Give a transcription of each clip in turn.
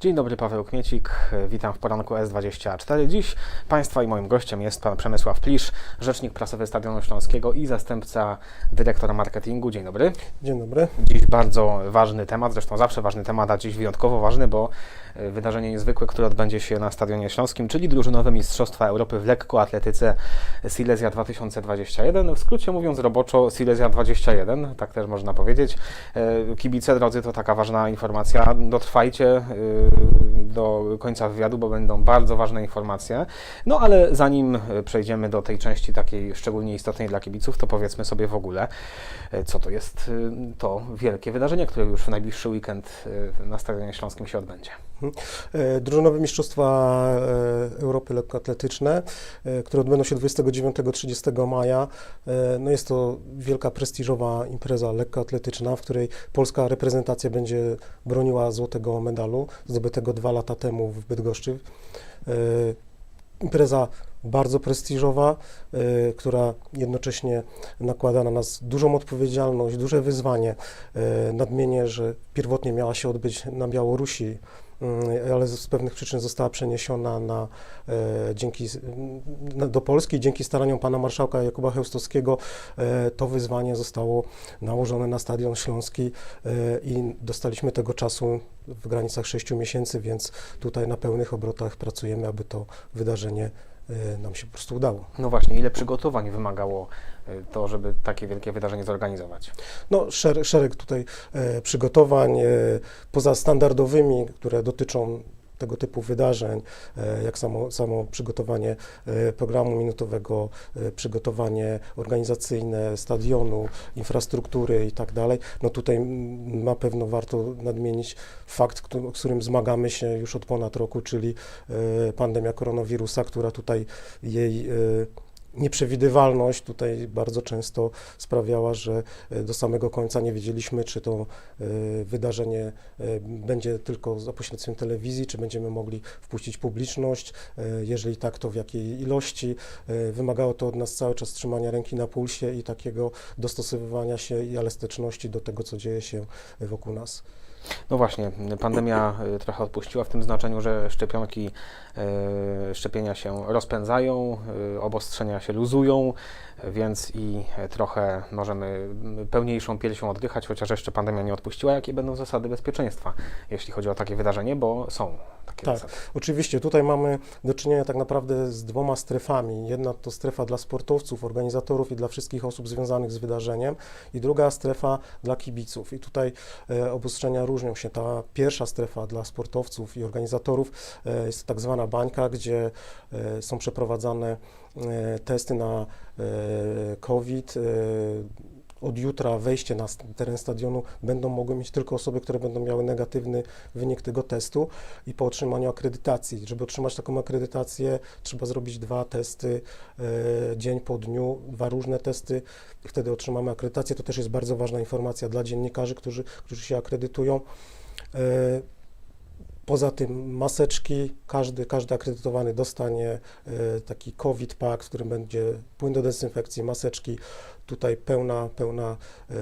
Dzień dobry, Paweł Kmiecik. Witam w poranku S24. Dziś Państwa i moim gościem jest Pan Przemysław Plisz, rzecznik prasowy Stadionu Śląskiego i zastępca dyrektora marketingu. Dzień dobry. Dzień dobry. Dziś bardzo ważny temat, zresztą zawsze ważny temat, a dziś wyjątkowo ważny, bo y, wydarzenie niezwykłe, które odbędzie się na Stadionie Śląskim, czyli drużynowe Mistrzostwa Europy w lekkoatletyce Silesia 2021. W skrócie mówiąc roboczo Silesia 21, tak też można powiedzieć. E, Kibice drodzy, to taka ważna informacja. Dotrwajcie y, do końca wywiadu, bo będą bardzo ważne informacje. No ale zanim przejdziemy do tej części takiej szczególnie istotnej dla kibiców, to powiedzmy sobie w ogóle, y, co to jest y, to wielkie wydarzenie, które już w najbliższy weekend y, na Stadionie Śląskim się odbędzie. E, Drużynowe Mistrzostwa e, Europy Lekkoatletyczne, e, które odbędą się 29-30 maja. E, No jest to wielka, prestiżowa impreza lekkoatletyczna, w której polska reprezentacja będzie broniła złotego medalu, zdobytego dwa lata temu w Bydgoszczy. E, Impreza bardzo prestiżowa, e, która jednocześnie nakłada na nas dużą odpowiedzialność, duże wyzwanie. E, Nadmienię, że pierwotnie miała się odbyć na Białorusi, ale z pewnych przyczyn została przeniesiona na, e, dzięki, do Polski. Dzięki staraniom pana marszałka Jakuba Chełstowskiego e, to wyzwanie zostało nałożone na Stadion Śląski e, i dostaliśmy tego czasu w granicach 6 miesięcy, więc tutaj na pełnych obrotach pracujemy, aby to wydarzenie nam się po prostu udało. No właśnie, ile przygotowań wymagało y, to, żeby takie wielkie wydarzenie zorganizować? No, szereg, szereg tutaj e, przygotowań, poza standardowymi, które dotyczą tego typu wydarzeń, e, jak samo, samo przygotowanie e, programu minutowego, e, przygotowanie organizacyjne stadionu, infrastruktury i tak dalej. No tutaj na pewno warto nadmienić fakt, z którym zmagamy się już od ponad roku, czyli pandemia koronawirusa, która tutaj jej nieprzewidywalność tutaj bardzo często sprawiała, że e, do samego końca nie wiedzieliśmy, czy to e, wydarzenie e, będzie tylko za pośrednictwem telewizji, czy będziemy mogli wpuścić publiczność, jeżeli tak, to w jakiej ilości. Wymagało to od nas cały czas trzymania ręki na pulsie i takiego dostosowywania się i elastyczności do tego, co dzieje się wokół nas. No właśnie, pandemia y, trochę odpuściła w tym znaczeniu, że szczepionki, y, szczepienia się rozpędzają, y, obostrzenia się luzują, więc i trochę możemy pełniejszą piersią oddychać, chociaż jeszcze pandemia nie odpuściła. Jakie będą zasady bezpieczeństwa, jeśli chodzi o takie wydarzenie, bo są takie Tak. zasady. Oczywiście tutaj mamy do czynienia tak naprawdę z dwoma strefami. Jedna to strefa dla sportowców, organizatorów i dla wszystkich osób związanych z wydarzeniem i druga strefa dla kibiców. I tutaj e, obostrzenia różnią się. Ta pierwsza strefa dla sportowców i organizatorów e, jest tak zwana bańka, gdzie e, są przeprowadzane testy na e, COVID. E, od jutra wejście na teren stadionu będą mogły mieć tylko osoby, które będą miały negatywny wynik tego testu i po otrzymaniu akredytacji. Żeby otrzymać taką akredytację, trzeba zrobić dwa testy e, dzień po dniu, dwa różne testy. Wtedy otrzymamy akredytację. To też jest bardzo ważna informacja dla dziennikarzy, którzy, którzy się akredytują. Poza tym maseczki, każdy, każdy akredytowany dostanie e, taki COVID pack, w którym będzie płyn do dezynfekcji, maseczki, tutaj pełna, pełna e,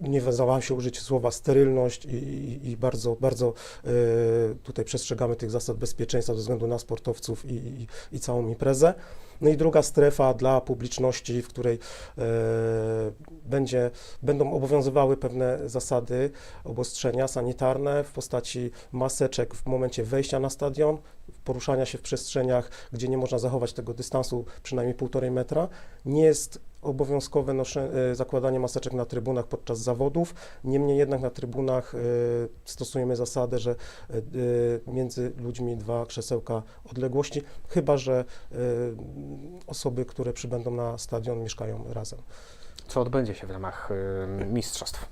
nie wahałam się użyć słowa sterylność i, i, i bardzo, bardzo e, tutaj przestrzegamy tych zasad bezpieczeństwa ze względu na sportowców i, i, i całą imprezę. No i druga strefa dla publiczności, w której e, będzie, będą obowiązywały pewne zasady, obostrzenia sanitarne w postaci maseczek w momencie wejścia na stadion, poruszania się w przestrzeniach, gdzie nie można zachować tego dystansu przynajmniej półtorej metra. Nie jest obowiązkowe nosze, e, zakładanie maseczek na trybunach podczas zawodów. Niemniej jednak na trybunach e, stosujemy zasadę, że e, między ludźmi dwa krzesełka odległości, chyba że osoby, które przybędą na stadion mieszkają razem. Co odbędzie się w ramach mistrzostw?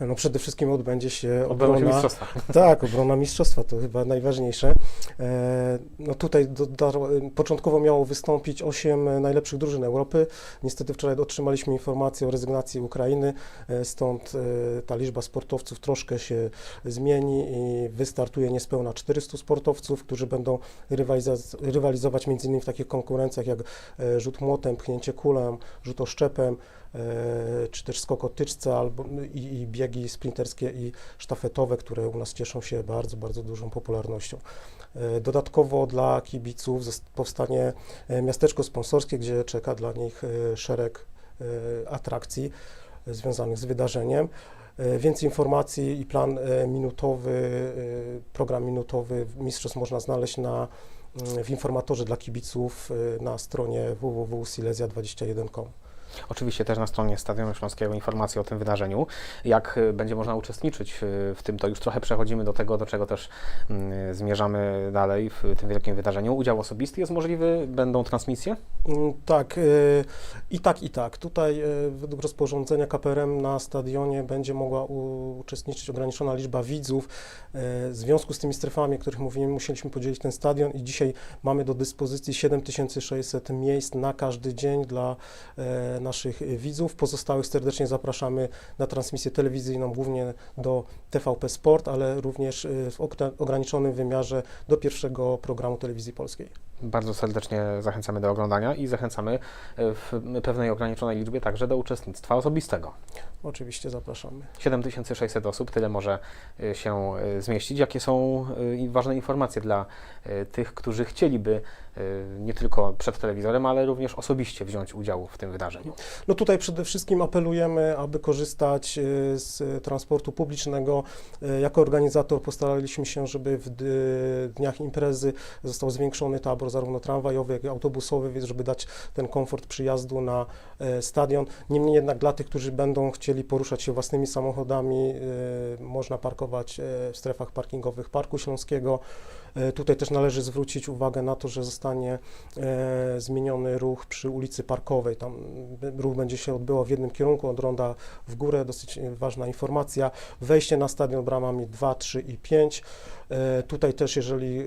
No przede wszystkim odbędzie się się obrona, mistrzostwa. tak, obrona mistrzostwa, to chyba najważniejsze. E, No tutaj do, do, początkowo miało wystąpić 8 najlepszych drużyn Europy. Niestety wczoraj otrzymaliśmy informację o rezygnacji Ukrainy, e, stąd e, ta liczba sportowców troszkę się zmieni i wystartuje niespełna 400 sportowców, którzy będą rywalizować m.in. w takich konkurencjach jak rzut młotem, pchnięcie kulą, rzut oszczepem, czy też skok o tyczce albo, i, i biegi sprinterskie i sztafetowe, które u nas cieszą się bardzo, bardzo dużą popularnością. E, Dodatkowo dla kibiców powstanie e, miasteczko sponsorskie, gdzie czeka dla nich e, szereg atrakcji związanych z wydarzeniem. Więcej informacji i plan minutowy, program minutowy mistrzostw można znaleźć na, mm, w informatorze dla kibiców na stronie www.silesia21.com. Oczywiście też na stronie Stadionu Śląskiego informacje o tym wydarzeniu. Jak y, będzie można uczestniczyć y, w tym, to już trochę przechodzimy do tego, do czego też mm, zmierzamy dalej w tym wielkim wydarzeniu. Udział osobisty jest możliwy, będą transmisje? Mm, Tak, y, i tak, i tak. Tutaj y, według rozporządzenia KPRM na stadionie będzie mogła uczestniczyć ograniczona liczba widzów. Y, W związku z tymi strefami, o których mówiłem, musieliśmy podzielić ten stadion i dzisiaj mamy do dyspozycji 7600 miejsc na każdy dzień dla naszych widzów. Pozostałych serdecznie zapraszamy na transmisję telewizyjną, głównie do TVP Sport, ale również y, w ograniczonym wymiarze do pierwszego programu telewizji polskiej. Bardzo serdecznie zachęcamy do oglądania i zachęcamy y, w pewnej ograniczonej liczbie także do uczestnictwa osobistego. Oczywiście zapraszamy. 7600 osób, tyle może y, się y, zmieścić. Jakie są ważne informacje dla tych, którzy chcieliby nie tylko przed telewizorem, ale również osobiście wziąć udział w tym wydarzeniu? No tutaj przede wszystkim apelujemy, aby korzystać e, z transportu publicznego. E, Jako organizator postaraliśmy się, żeby w dniach imprezy został zwiększony tabor zarówno tramwajowy, jak i autobusowy, więc żeby dać ten komfort przyjazdu na e, stadion. Niemniej jednak dla tych, którzy będą chcieli poruszać się własnymi samochodami, e, można parkować e, w strefach parkingowych Parku Śląskiego. E, Tutaj też należy zwrócić uwagę na to, że zostanie e, zmieniony ruch przy ulicy Parkowej. Tam e, ruch będzie się odbywał w jednym kierunku, od ronda w górę. Dosyć ważna informacja. Wejście na stadion bramami 2, 3 i 5. E, Tutaj też, jeżeli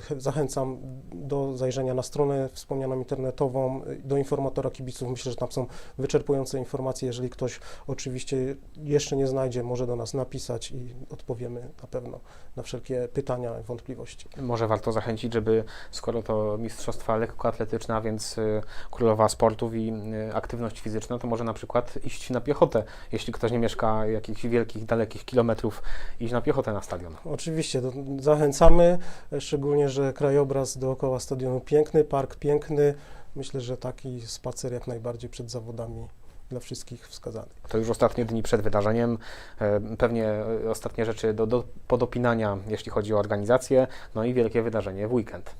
ch- zachęcam do zajrzenia na stronę wspomnianą internetową, do informatora kibiców. Myślę, że tam są wyczerpujące informacje. Jeżeli ktoś oczywiście jeszcze nie znajdzie, może do nas napisać i odpowiemy na pewno na wszelkie pytania, wątpliwości. Może warto zachęcić, żeby skoro to mistrzostwa lekkoatletyczne, a więc y, królowa sportów i y, aktywność fizyczna, to może na przykład iść na piechotę, jeśli ktoś nie mieszka jakichś wielkich, dalekich kilometrów, iść na piechotę na stadion. Oczywiście, to zachęcamy, szczególnie, że krajobraz dookoła stadionu piękny, park piękny. Myślę, że taki spacer jak najbardziej przed zawodami dla wszystkich wskazany. To już ostatnie dni przed wydarzeniem, e, pewnie e, ostatnie rzeczy do, do podopinania, jeśli chodzi o organizację, no i wielkie wydarzenie w weekend.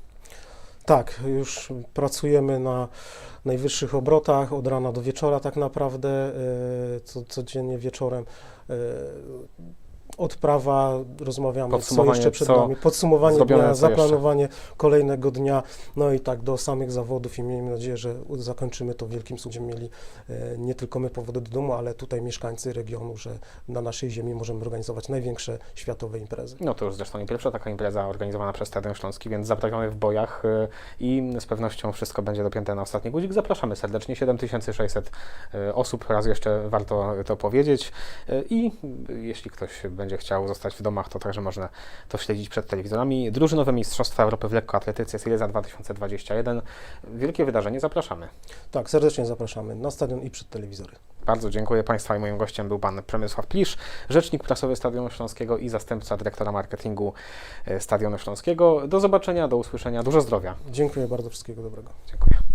Tak, już pracujemy na najwyższych obrotach, od rana do wieczora tak naprawdę, e, co, codziennie wieczorem. E, Odprawa, rozmawiamy, co jeszcze przed co nami, podsumowanie zrobione, dnia, co jeszcze. zaplanowanie kolejnego dnia, no i tak do samych zawodów i miejmy nadzieję, że zakończymy to wielkim cudem. Mieli e, nie tylko my powody do domu, ale tutaj mieszkańcy regionu, że na naszej ziemi możemy organizować największe światowe imprezy. No to już zresztą nie pierwsza taka impreza organizowana przez Stadion Śląski, więc zaprawiamy w bojach y, i z pewnością wszystko będzie dopięte na ostatni guzik. Zapraszamy serdecznie, 7600 y, osób, raz jeszcze warto to powiedzieć Y, i jeśli ktoś będzie chciał zostać w domach, to także można to śledzić przed telewizorami. Drużynowe Mistrzostwa Europy w lekkoatletyce Silesia 2021. Wielkie wydarzenie, zapraszamy. Tak, serdecznie zapraszamy na stadion i przed telewizory. Bardzo dziękuję Państwa i moim gościem był Pan Przemysław Plisz, rzecznik prasowy Stadionu Śląskiego i zastępca dyrektora marketingu e, Stadionu Śląskiego. Do zobaczenia, do usłyszenia, dużo zdrowia. Dziękuję bardzo, wszystkiego dobrego. Dziękuję.